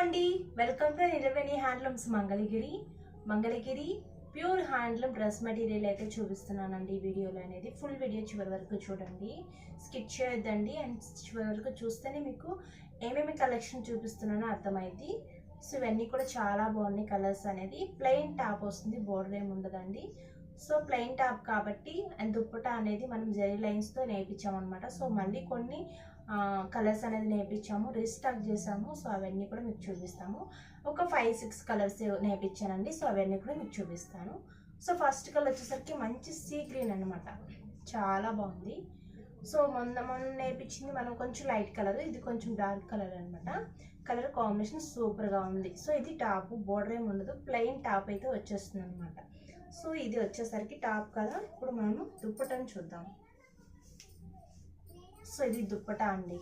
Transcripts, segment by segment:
అండి welcome to Niraveni handlooms Mangalagiri Mangalagiri pure handloom dress material అయితే చూపిస్తున్నానండి ఈ వీడియోలో అనేది. ఫుల్ వీడియో చివరి వరకు చూడండి. స్కిప్ చేయొద్దండి. అండ్ చివరి వరకు చూస్తేనే మీకు ఏమేమి కలెక్షన్ చూపిస్తున్నానో అర్థమైంది సో ఇవన్నీ కూడా చాలా బాగున్నాయి కలర్స్ అనేది. ప్లెయిన్ టాప్ వస్తుంది బోర్డర్ ఏమి ఉండదండి. సో ప్లెయిన్ టాప్ కాబట్టి అండ్ దుప్పటా అనేది మనం జరీ లైన్స్తో నేర్పించామన్నమాట. సో మళ్ళీ కొన్ని కలర్స్ అనేది నేర్పించాము రీస్టాక్ చేసాము. సో అవన్నీ కూడా మీకు చూపిస్తాము. ఒక ఫైవ్ సిక్స్ కలర్స్ నేర్పించానండి. సో అవన్నీ కూడా మీకు చూపిస్తాను. సో ఫస్ట్ కలర్ వచ్చేసరికి మంచి సీ గ్రీన్ అనమాట చాలా బాగుంది. సో మొన్న మొన్న నేర్పించింది మనం కొంచెం లైట్ కలర్ ఇది కొంచెం డార్క్ కలర్ అనమాట కలర్ కాంబినేషన్ సూపర్గా ఉంది. సో ఇది టాప్ బోర్డర్ ఏమి ఉండదు ప్లెయిన్ టాప్ అయితే వచ్చేస్తుంది అనమాట సో ఇది వచ్చేసరికి టాప్ కదా. ఇప్పుడు మనము దుప్పటను చూద్దాం. సో ఇది దుప్పటా అండి.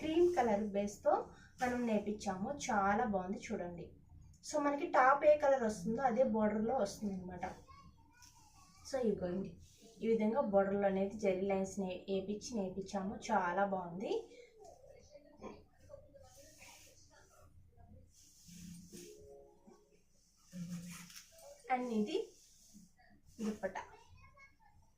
క్రీమ్ కలర్ బేస్తో మనం నేర్పించాము. చాలా బాగుంది చూడండి. సో మనకి టాప్ ఏ కలర్ వస్తుందో అదే బోర్డర్లో వస్తుంది అనమాట సో ఇవ్వండి ఈ విధంగా బోర్డర్లో అనేది జెరీ లైన్స్ నే వేపించి నేర్పించాము. చాలా బాగుంది. అండ్ ఇది దుప్పట.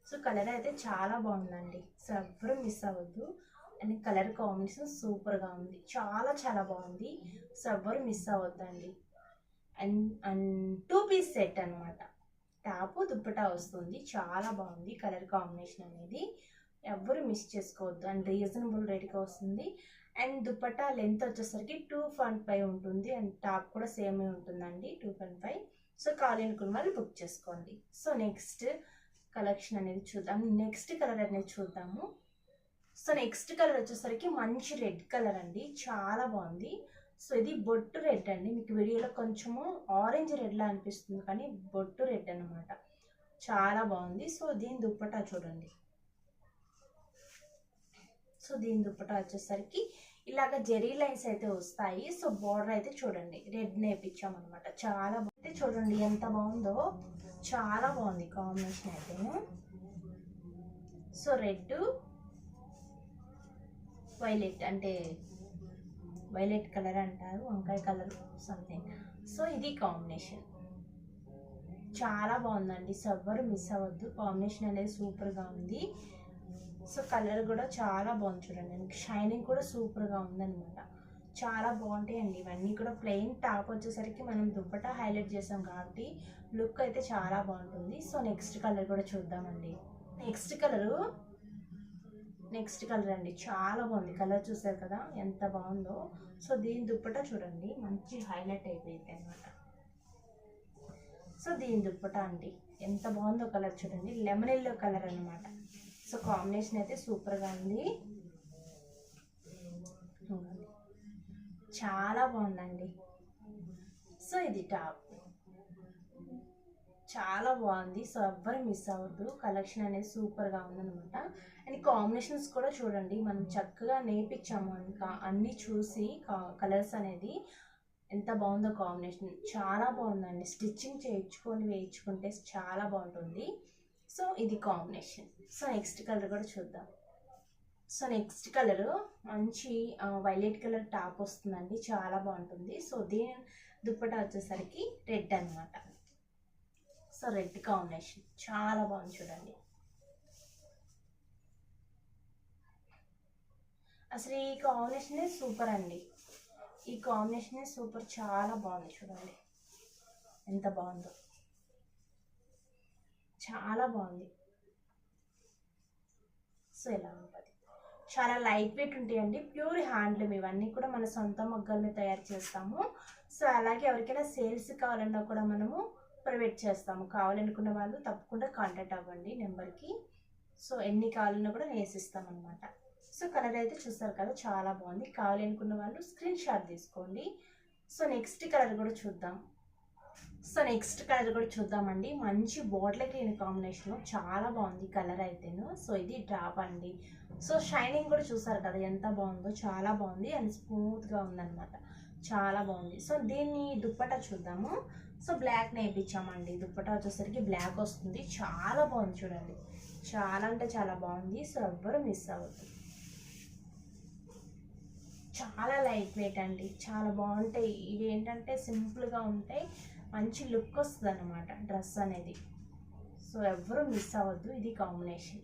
సో కలర్ అయితే చాలా బాగుందండి. సో ఎవ్వరూ మిస్ అవ్వద్దు. అండ్ కలర్ కాంబినేషన్ సూపర్గా ఉంది. చాలా చాలా బాగుంది. సో ఎవ్వరు miss అవ్వద్దండి. And and two piece set అనమాట టాపు దుప్పటా వస్తుంది. చాలా బాగుంది కలర్ కాంబినేషన్ అనేది. ఎవ్వరు మిస్ చేసుకోవద్దు. అండ్ రీజనబుల్ రేట్గా వస్తుంది. అండ్ దుప్పటా లెంత్ వచ్చేసరికి టూ పాయింట్ ఫైవ్ ఉంటుంది. అండ్ టాప్ కూడా సేమ్ ఉంటుందండి. Two point five. సో కావాలనుకున్న వాళ్ళు బుక్ చేసుకోండి. సో నెక్స్ట్ కలెక్షన్ అనేది చూద్దాం. నెక్స్ట్ కలర్ అనేది చూద్దాము. సో నెక్స్ట్ కలర్ వచ్చేసరికి మంచి రెడ్ కలర్ అండి. చాలా బాగుంది. సో ఇది బొట్టు రెడ్ అండి. మీకు వీడియోలో కొంచెము ఆరెంజ్ రెడ్లా అనిపిస్తుంది కానీ బొట్టు రెడ్ అనమాట చాలా బాగుంది. సో దీని దుప్పటా చూడండి. సో దీని దుప్పటా వచ్చేసరికి ఇలాగ జెరీ లైన్స్ అయితే వస్తాయి. సో బార్డర్ అయితే చూడండి. రెడ్ నేర్పించాం అనమాట చాలా బాగుంది చూడండి ఎంత బాగుందో. చాలా బాగుంది కాంబినేషన్ అయితే. సో రెడ్ వైలెట్ అంటే వైలెట్ కలర్ అంటారు. వంకాయ కలర్ సంథింగ్. సో ఇది కాంబినేషన్. చాలా బాగుందండి. సో ఎవ్వరు మిస్ అవ్వద్దు. కాంబినేషన్ అనేది సూపర్గా ఉంది. సో కలర్ కూడా చాలా బాగుంది చూడండి. షైనింగ్ కూడా సూపర్గా ఉందన్నమాట. చాలా బాగుంటాయండి. ఇవన్నీ కూడా ప్లెయిన్ టాప్ వచ్చేసరికి మనం దుప్పట హైలైట్ చేసాం కాబట్టి లుక్ అయితే చాలా బాగుంటుంది. సో నెక్స్ట్ కలర్ కూడా చూద్దామండి. నెక్స్ట్ కలరు నెక్స్ట్ కలర్ అండి. చాలా బాగుంది. కలర్ చూసారు కదా ఎంత బాగుందో. సో దీని దుప్పటా చూడండి. మంచి హైలైట్ అయిపోయింది అనమాట సో దీని దుప్పటా అండి. ఎంత బాగుందో కలర్ చూడండి. లెమన్ ఎల్లో కలర్ అనమాట సో కాంబినేషన్ అయితే సూపర్గా ఉంది. చాలా బాగుందండి. సో ఇది టాప్. చాలా బాగుంది. సో ఎవ్వరు మిస్ అవ్వద్దు. కలెక్షన్ అనేది సూపర్గా ఉందనమాట అండ్ కాంబినేషన్స్ కూడా చూడండి. మనం చక్కగా నేర్పించాము ఇంకా అన్నీ చూసి కలర్స్ అనేది. ఎంత బాగుందో కాంబినేషన్. చాలా బాగుందండి. స్టిచ్చింగ్ చేయించుకొని వేయించుకుంటే చాలా బాగుంటుంది. సో ఇది కాంబినేషన్. సో నెక్స్ట్ కలర్ కూడా చూద్దాం. సో నెక్స్ట్ కలర్ మంచి వైలెట్ కలర్ టాప్ వస్తుందండి. చాలా బాగుంటుంది. సో దీని దుప్పటా వచ్చేసరికి రెడ్ అనమాట సో రెడ్ కాంబినేషన్. చాలా బాగుంది చూడండి. అసలు ఈ కాంబినేషనే సూపర్ అండి. ఈ కాంబినేషనే సూపర్. చాలా బాగుంది చూడండి. ఎంత బాగుందో. చాలా బాగుంది. సో ఎలా ఉంటుంది? చాలా లైట్ వెయిట్ ఉంటాయండి. ప్యూర్ హ్యాండ్లూమ్ ఇవన్నీ కూడా మన సొంత మొగ్గల్ని తయారు చేస్తాము. సో అలాగే ఎవరికైనా సేల్స్ కావాలన్నా కూడా మనము ప్రొవైడ్ చేస్తాము. కావాలనుకున్న వాళ్ళు తప్పకుండా కాంటాక్ట్ అవ్వండి నెంబర్కి. సో ఎన్ని కావాలన్నా కూడా నేసిస్తాం అనమాట సో కలర్ అయితే చూస్తారు కదా చాలా బాగుంది. కావాలనుకున్న వాళ్ళు స్క్రీన్ షాట్ తీసుకోండి. సో నెక్స్ట్ కలర్ కూడా చూద్దాం. సో నెక్స్ట్ కలర్ కూడా చూద్దామండి. మంచి బాటిల్ గ్రీన్ కాంబినేషన్ చాలా బాగుంది కలర్ అయితేను. సో ఇది డ్రాప్ అండి. సో షైనింగ్ కూడా చూసారు కదా ఎంత బాగుందో. చాలా బాగుంది అండ్ స్మూత్గా ఉందన్నమాట. చాలా బాగుంది. సో దీన్ని దుప్పట చూద్దాము. So black నేర్పించామండి. దుప్పట వచ్చేసరికి బ్లాక్ వస్తుంది. చాలా బాగుంది చూడండి. చాలా అంటే చాలా బాగుంది. సో ఎవ్వరు మిస్ అవ్వద్దు. చాలా లైట్ వెయిట్ అండి. చాలా బాగుంటాయి. ఇవి ఏంటంటే సింపుల్గా ఉంటాయి. మంచి లుక్ వస్తుంది అనమాట డ్రెస్ అనేది. సో ఎవరు మిస్ అవ్వద్దు. ఇది కాంబినేషన్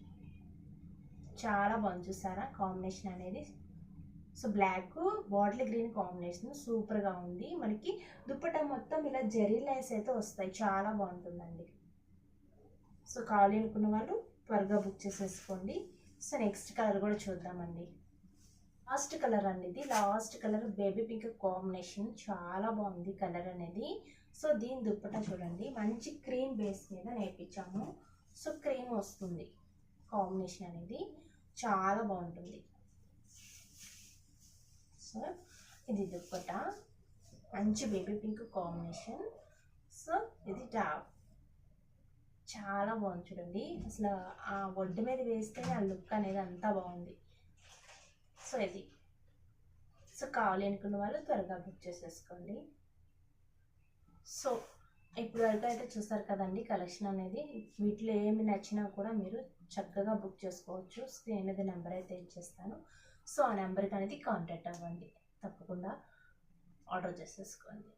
చాలా బాగుంది చూసారా? కాంబినేషన్ అనేది. So black bottle green combination సూపర్గా ఉంది. మనకి దుప్పటా మొత్తం ఇలా జెరీ లైస్ అయితే వస్తాయి. చాలా బాగుంటుందండి. సో కావాలి అనుకున్న వాళ్ళు త్వరగా బుక్ చేసేసుకోండి. సో నెక్స్ట్ కలర్ కూడా చూద్దామండి. లాస్ట్ కలర్ అండి ఇది last colour baby pink combination చాలా బాగుంది కలర్ అనేది. సో దీని దుప్పట చూడండి. మంచి క్రీమ్ బేస్ మీద నేర్పించాము. సో క్రీమ్ వస్తుంది కాంబినేషన్ అనేది. చాలా బాగుంటుంది. సో ఇది దుప్పట. మంచి బేబీ పింక్ కాంబినేషన్. సో ఇది టాప్. చాలా బాగుంది చూడండి. అసలు ఆ ఒడ్డు మీద వేస్తే ఆ లుక్ అనేది అంతా బాగుంది. సో ఇది సో కావాలి అనుకున్న వాళ్ళు త్వరగా బుక్ చేసేసుకోండి. సో ఇప్పుడు వరకు అయితే చూసారు కదండి కలెక్షన్ అనేది. వీటిలో ఏమి నచ్చినా కూడా మీరు చక్కగా బుక్ చేసుకోవచ్చు. స్క్రీన్ మీద నెంబర్ అయితే ఇచ్చేస్తాను. సో ఆ నెంబర్కి అనేది కాంటాక్ట్ అవ్వండి. తప్పకుండా ఆర్డర్ చేసేసుకోండి.